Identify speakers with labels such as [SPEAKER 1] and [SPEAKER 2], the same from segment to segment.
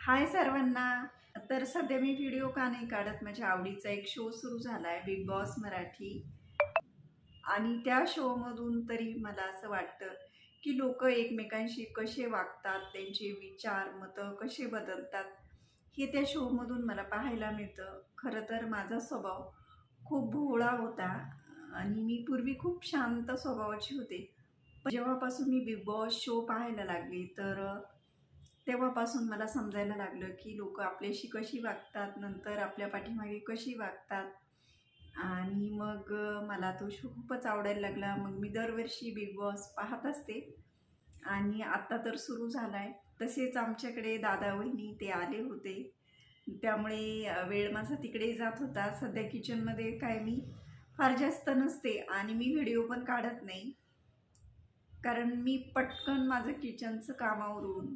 [SPEAKER 1] हाय सर्वांना. तर सध्या मी व्हिडिओ का नाही काढत? माझ्या आवडीचा एक शो सुरू झाला आहे बिग बॉस मराठी. आणि त्या शोमधून तरी मला असं वाटतं की लोक एकमेकांशी कसे वागतात त्यांचे विचार मतं कसे बदलतात हे त्या शोमधून मला पाहायला मिळतं. खरं तर माझा स्वभाव खूप भोळा होता आणि मी पूर्वी खूप शांत स्वभावाची होते. पण जेव्हापासून मी बिग बॉस शो पाहायला लागले तर तेव्हापासून मला समजायला लागलं की लोक आपल्याशी कशी वागतात नंतर आपल्या पाठीमागे कशी वागतात. आणि मग मला तो शो खूपच आवडायला लागला. मग मी दरवर्षी बिग बॉस पाहत असते. आणि आत्ता तर सुरू झाला आहे तसेच आमच्याकडे दादा वहिनी ते आले होते. त्यामुळे वेळ माझा तिकडे जात होता. सध्या किचनमध्ये काय मी फार जास्त नसते आणि मी व्हिडिओ पण काढत नाही. कारण मी पटकन माझं किचनचं कामावरून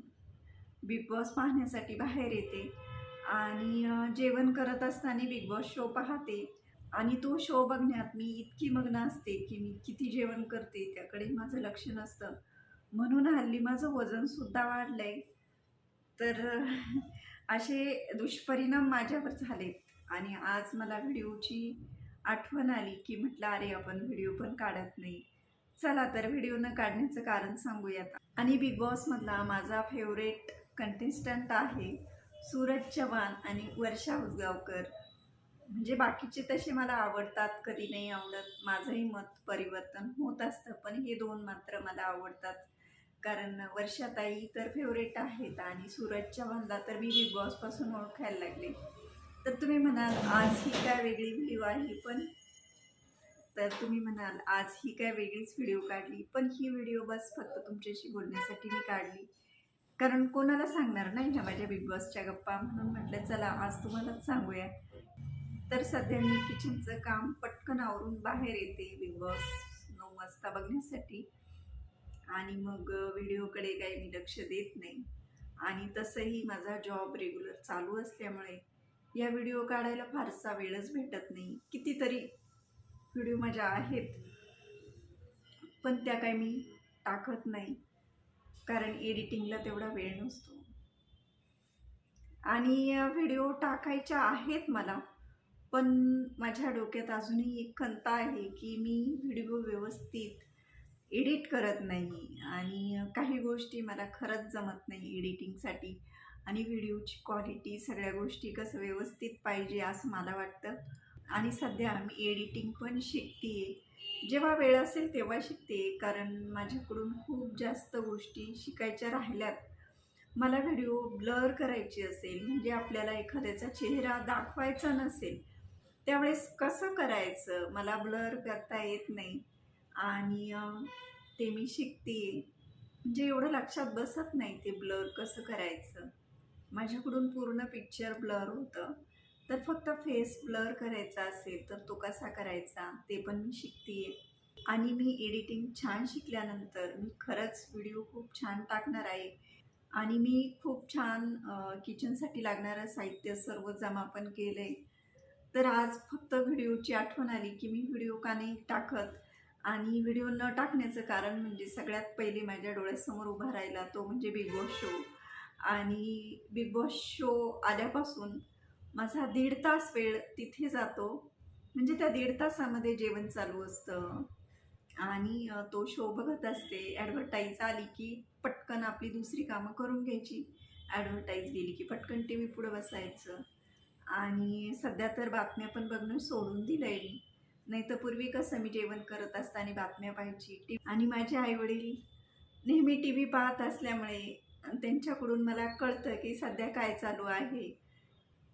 [SPEAKER 1] बिग बॉस पाहण्यासाठी बाहेर येते. आणि जेवण करत असताना बिग बॉस शो पाहते. आणि तो शो बघण्यात मी इतकी मग्न असते की मी किती जेवण करते त्याकडे माझं लक्ष नसतं. म्हणून हल्ली माझं वजनसुद्धा वाढलं आहे तर असे दुष्परिणाम माझ्यावर झालेत. आणि आज मला व्हिडिओची आठवण आली की म्हटलं अरे आपण व्हिडिओ पण काढत नाही. चला तर व्हिडिओ न काढण्याचं कारण सांगूयात. आणि बिग बॉसमधला माझा फेवरेट कंटेस्टंट आहे. सूरज चव्हाण आणि वर्षा उसगावकर म्हणजे बाकीचे तसे मला आवडतात कधी नाही आवडत. माझंही मत परिवर्तन होत असतं पण हे दोन मात्र मला आवडतात. कारण वर्षाताई तर फेवरेट आहेत आणि सूरज चव्हाणला तर मी बिग बॉसपासून ओळखायला लागले. तर तुम्ही म्हणाल आज ही काय वेगळी व्हिडिओ आहे? पण तर तुम्ही म्हणाल आज ही काय वेगळीच व्हिडिओ काढली. पण ही व्हिडिओ बस फक्त तुमच्याशी बोलण्यासाठी मी काढली. कारण कोणाला सांगणार नाही ह्या माझ्या बिग बॉसच्या गप्पा म्हणून म्हटलं चला आज तुम्हालाच सांगूया. तर सध्या मी किचनचं काम पटकन आवरून बाहेर येते बिग बॉस नऊ वाजता बघण्यासाठी. आणि मग व्हिडिओकडे काही मी लक्ष देत नाही. आणि तसंही माझा जॉब रेग्युलर चालू असल्यामुळे या व्हिडिओ काढायला फारसा वेळच भेटत नाही. कितीतरी व्हिडिओ माझ्या आहेत पण त्या काय मी टाकत नाही. कारण एडिटिंगला तेवढा वेळ नसतो. आणि व्हिडिओ टाकायच्या आहेत मला पण माझ्या डोक्यात अजूनही एक खंत आहे की मी व्हिडिओ व्यवस्थित एडिट करत नाही आणि काही गोष्टी मला खरंच जमत नाही एडिटिंगसाठी. आणि व्हिडिओची क्वालिटी सगळ्या गोष्टी कसं व्यवस्थित पाहिजे असं मला वाटतं. आणि सध्या मी एडिटिंग पण शिकते जेव्हा वेळ असेल तेव्हा शिकते कारण माझ्याकडून खूप जास्त गोष्टी शिकायच्या राहिल्यात. मला व्हिडिओ ब्लर करायची असेल म्हणजे आपल्याला एखाद्याचा चेहरा दाखवायचा नसेल त्यावेळेस कसं करायचं? मला ब्लर करता येत नाही. आणि ते मी शिकते. म्हणजे एवढं लक्षात बसत नाही ते ब्लर कसं करायचं? माझ्याकडून पूर्ण पिक्चर ब्लर होतं. तर फक्त फेस ब्लर करायचा असेल तर तो कसा करायचा ते पण मी शिकते आणि मी एडिटिंग छान शिकल्यानंतर मी खरंच व्हिडिओ खूप छान टाकणार आहे. आणि मी खूप छान किचनसाठी लागणारं साहित्य सर्व जमा पण केलं आहे तर आज फक्त व्हिडिओची आठवण आली की मी व्हिडिओ का नाही टाकत? आणि व्हिडिओ न टाकण्याचं कारण म्हणजे सगळ्यात पहिले माझ्या डोळ्यासमोर उभा राहिला तो म्हणजे बिग बॉस शो. आणि बिग बॉस शो आल्यापासून माझा दीड तास वेळ तिथे जातो. म्हणजे त्या दीड तासामध्ये जेवण चालू असतं. आणि तो शो बघत असते. ॲडव्हर्टाईज आली की पटकन आपली दुसरी कामं करून घ्यायची. ॲडव्हर्टाईज गेली की पटकन टी व्ही पुढं बसायचं. आणि सध्या तर बातम्या पण बघणं सोडून दिलं आहे नाही तर पूर्वी कसं मी जेवण करत असताना बातम्या पाहायची. टी आणि माझे आईवडील नेहमी टी व्ही पाहत असल्यामुळे त्यांच्याकडून मला कळतं की सध्या काय चालू आहे.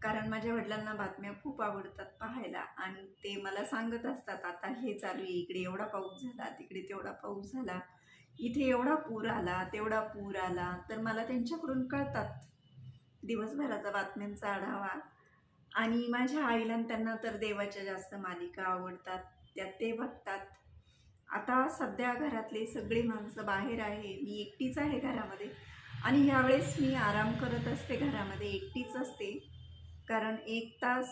[SPEAKER 1] कारण माझ्या वडिलांना बातम्या खूप आवडतात पाहायला आणि ते मला सांगत असतात आता हे चालू आहे इकडे एवढा पाऊस झाला तिकडे तेवढा पाऊस झाला इथे एवढा पूर आला तेवढा पूर आला. तर मला त्यांच्याकडून कळतात दिवसभराचा बातम्यांचा आढावा. आणि माझ्या आईला त्यांना तर देवाच्या जास्त मालिका आवडतात त्यात ते बघतात. आता सध्या घरातले सगळी माणसं बाहेर आहे मी एकटीच आहे घरामध्ये. आणि ह्यावेळेस मी आराम करत असते घरामध्ये एकटीच असते. कारण एक तास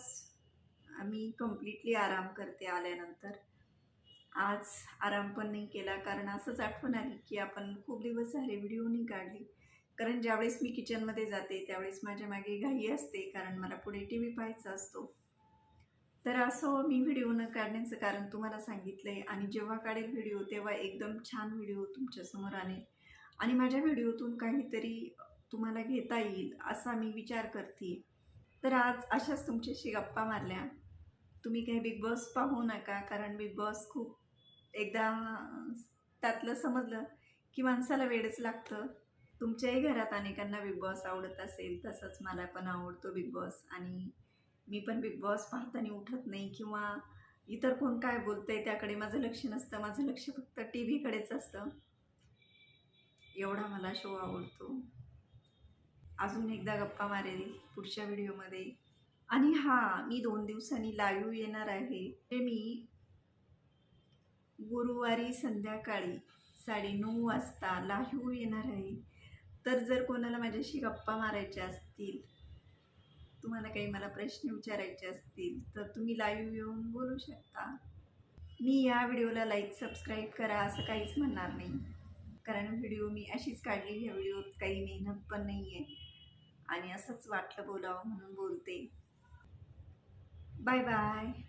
[SPEAKER 1] मी कम्प्लिटली आराम करते आल्यानंतर. आज आराम पण नाही केला कारण असंच आठवण आली की आपण खूप दिवस झाले व्हिडिओ नाही काढली. कारण ज्यावेळेस मी किचनमध्ये जाते त्यावेळेस माझ्या मागे घाई असते कारण मला पुढे टी व्ही पाहायचा असतो. तर असं मी व्हिडिओ न काढण्याचं कारण तुम्हाला सांगितलं आहे आणि जेव्हा काढेल व्हिडिओ तेव्हा एकदम छान व्हिडिओ तुमच्यासमोर आणेल. आणि माझ्या व्हिडिओतून काहीतरी तुम्हाला घेता येईल असा मी विचार करते तर आज अशाच तुमच्याशी गप्पा मारल्या. तुम्ही काही बिग बॉस पाहू नका कारण बिग बॉस खूप एकदा त्यातलं समजलं की माणसाला वेळच लागतं. तुमच्याही घरात अनेकांना बिग बॉस आवडत असेल तसंच मला पण आवडतो बिग बॉस. आणि मी पण बिग बॉस पाहताना उठत नाही किंवा इतर कोण काय बोलतंय त्याकडे माझं लक्ष नसतं माझं लक्ष फक्त टी व्हीकडेच असतं. एवढा मला शो आवडतो. अजून एकदा गप्पा मारेल पुढच्या व्हिडिओमध्ये. आणि हां मी दोन दिवसांनी लाईव्ह येणार आहे. ते मी गुरुवारी संध्याकाळी साडेनऊ वाजता लाईव्ह येणार आहे. तर जर कोणाला माझ्याशी गप्पा मारायच्या असतील तुम्हाला काही मला प्रश्न विचारायचे असतील तर तुम्ही लाईव्ह येऊन बोलू शकता. मी या व्हिडिओला लाईक सबस्क्राईब करा असं काहीच म्हणणार नाही. कारण व्हिडिओ मी अशीच काढली ह्या व्हिडिओत काही मेहनत पण नाही आहे आणि असंच वाटलं बोलावं म्हणून बोलते. Bye bye.